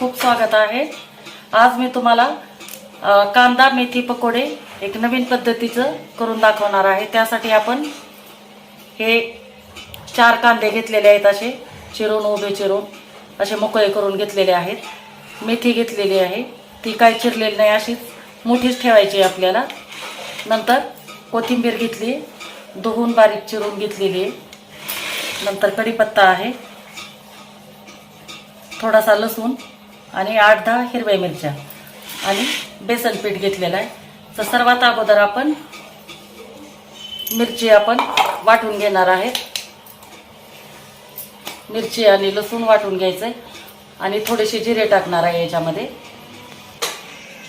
खूप स्वागत आहे. आज मी तुम्हाला कांदा मेथी पकोडे एक नवीन पद्धतीचं करून दाखवणार आहे. त्यासाठी आपण हे चार कांदे घेतलेले आहेत असे चिरून उभे चिरून असे मोकळे करून घेतलेले आहेत. मेथी घेतलेली आहे. ती काय चिरलेली नाही अशीच मोठीच ठेवायची आहे आपल्याला. नंतर कोथिंबीर घेतली धुवून बारीक चिरून घेतलेली आहे. नंतर कढीपत्ता आहे. थोडासा लसूण आणि आठ दहा हिरव्या मिरच्या आणि बेसन पीठ घेतलेलं आहे. तर सर्वात अगोदर आपण मिरची आपण वाटून घेणार आहे मिरची आणि लसूण वाटून घ्यायचं आहे आणि थोडेसे जिरे टाकणार आहे याच्यामध्ये.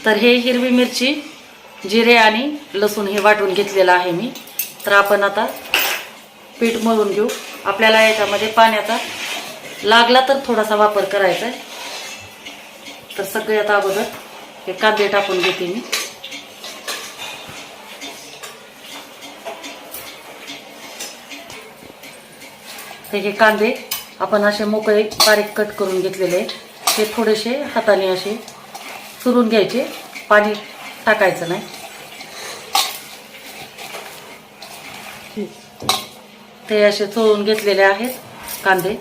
तर हे हिरवी मिरची जिरे आणि लसूण हे वाटून घेतलेलं आहे मी. तर आपण आता पीठ मळून घेऊ. आपल्याला याच्यामध्ये पाण्याचा लागला तर थोडासा वापर करायचा आहे. तर सगळ्यात अगोदर हे कांदे टाकून घेते मी. तर हे कांदे आपण असे मोकळे बारीक कट करून घेतलेले आहेत. ते थोडेसे हाताने असे चुरून घ्यायचे. पाणी टाकायचं नाही. ते असे चोळून घेतलेले आहेत कांदे.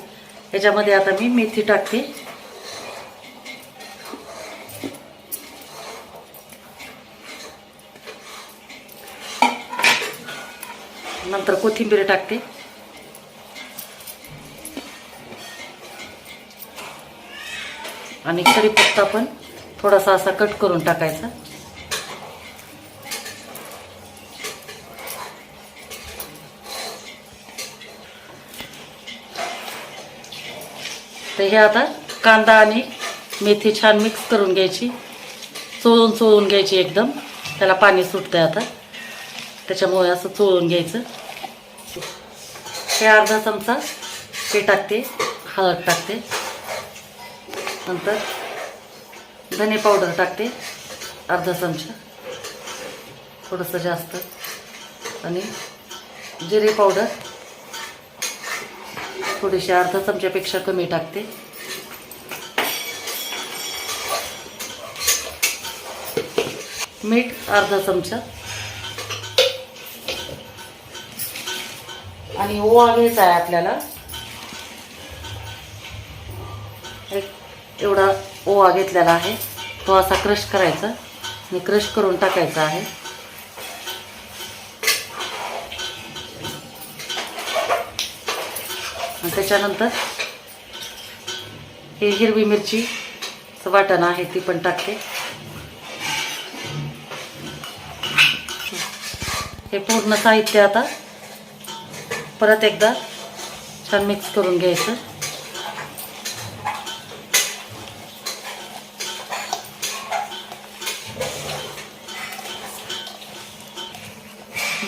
याच्यामध्ये आता मी मेथी टाकते. नंतर कोथिंबीर टाकते. आणि कढीपत्ता पण थोडासा असा कट करून टाकायचा. तर हे आता कांदा आणि मेथी छान मिक्स करून घ्यायची. चोळून चोळून घ्यायची एकदम. त्याला पाणी सुटतंय आता. त्याच्यामुळे असं चोळून घ्यायचं. हे अर्धा चमचा ते टाकते हळद टाकते. नंतर धने पावडर टाकते अर्धा चमचा. थोडंसं जास्त. आणि जिरे पावडर थोडीशी अर्धा चमच्यापेक्षा कमी टाकते. मीठ अर्धा चमचा. आणि ओवा घ्यायचा आहे आपल्याला. एक एवढा ओवा घेतलेला आहे. तो असा क्रश करायचा. आणि क्रश करून टाकायचा आहे. आणि त्याच्यानंतर हे हिरवी मिरची वाटण आहे ती पण टाकते. हे पूर्ण साहित्य आता परत एकदा छान मिक्स करून घ्यायचं.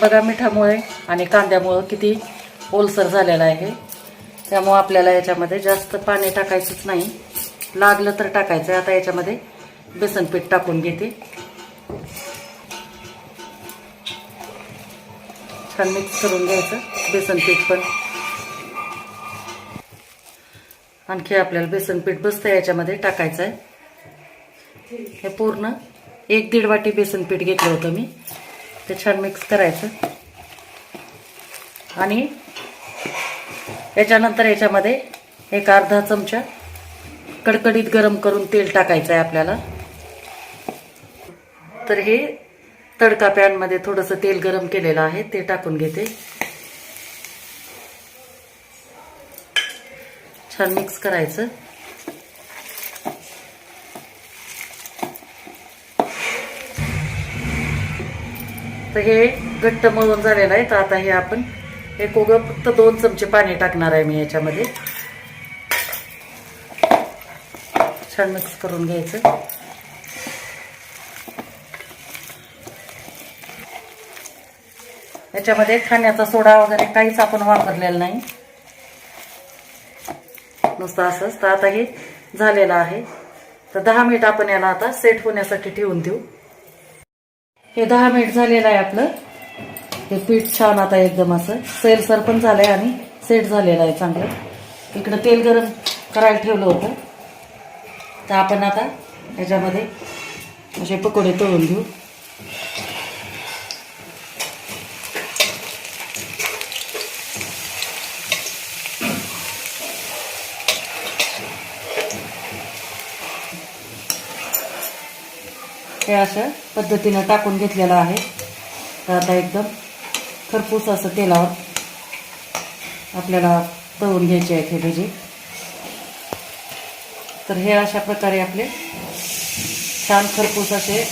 बघा मिठामुळे आणि कांद्यामुळं किती ओलसर झालेला आहे. त्यामुळं आपल्याला याच्यामध्ये जास्त पाणी टाकायचंच नाही. लागलं तर टाकायचं. आता याच्यामध्ये बेसन पीठ टाकून घेते. छान मिक्स करून घ्यायचं. बेसन पीठ पण. आणखी आपल्याला बेसन पीठ बसतं याच्यामध्ये टाकायचं आहे हे पूर्ण एक दीड वाटी बेसन पीठ घेतलं होतं मी. ते छान मिक्स करायचं. आणि याच्यानंतर याच्यामध्ये एक अर्धा चमचा कडकडीत गरम करून तेल टाकायचं आहे आपल्याला. तर हे तडका पॅनमध्ये थोडंसं तेल गरम केलेलं आहे ते टाकून घेते. छान मिक्स करायचं. तर हे घट्ट मळून झालेलं आहे तर आता हे आपण एक उगं फक्त दोन चमचे पाणी टाकणार आहे मी याच्यामध्ये. छान मिक्स करून घ्यायचं. याच्यामध्ये खाण्याचा सोडा वगैरे काहीच आपण वापरलेला नाही. नुसतं असंच. तर आता हे झालेलं आहे. तर दहा मिनिट आपण याला आता सेट होण्यासाठी ठेवून देऊ. हे दहा मिनिट झालेलं आहे आपलं. हे पीठ छान आता एकदम असं सैलसर पण झालंय आणि सेट झालेलं आहे चांगलं. इकडं तेल गरम करायला ठेवलं होतं. तर आपण आता ह्याच्यामध्ये असे पकोडे तळून घेऊ हे अशा पद्धतीनं टाकून घेतलेलं आहे. तर आता एकदम खरपूस असं तेलावर आपल्याला तळून घ्यायचे आहेत हे भजी. तर हे अशा प्रकारे आपले छान खरपूस असे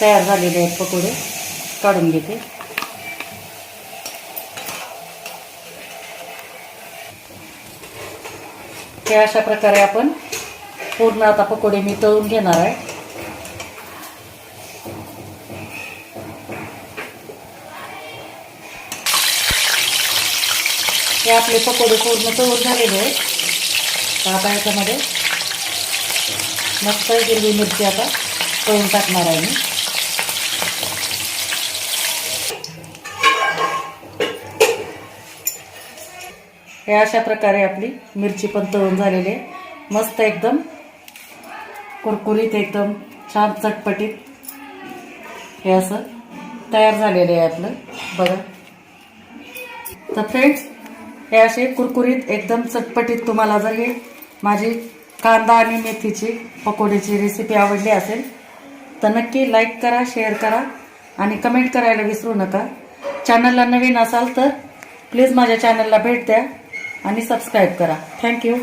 तयार झालेले आहेत पकोडे. काढून घेते. हे अशा प्रकारे आपण पूर्ण आता पकोडे मी तळून घेणार आहे. हे आपले पकोडे पूर्ण तळून झालेले आहेत. तर आता याच्यामध्ये मस्त हिरवी मिरची आता तळून टाकणार आहे मी. हे अशा प्रकारे आपली मिरची पण तळून झालेली आहे. मस्त एकदम कुरकुरीत एकदम छान चटपटीत हे असं तयार झालेलं आहे आपलं बघा. तर फ्रेंड्स हे असे कुरकुरीत एकदम चटपटीत तुम्हाला जर हे माझी कांदा आणि मेथीची पकोडीची रेसिपी आवडली असेल तर नक्की लाईक करा शेअर करा आणि कमेंट करायला विसरू नका. चॅनलला नवीन असाल तर प्लीज माझ्या चॅनलला भेट द्या आणि सबस्क्राईब करा. थँक्यू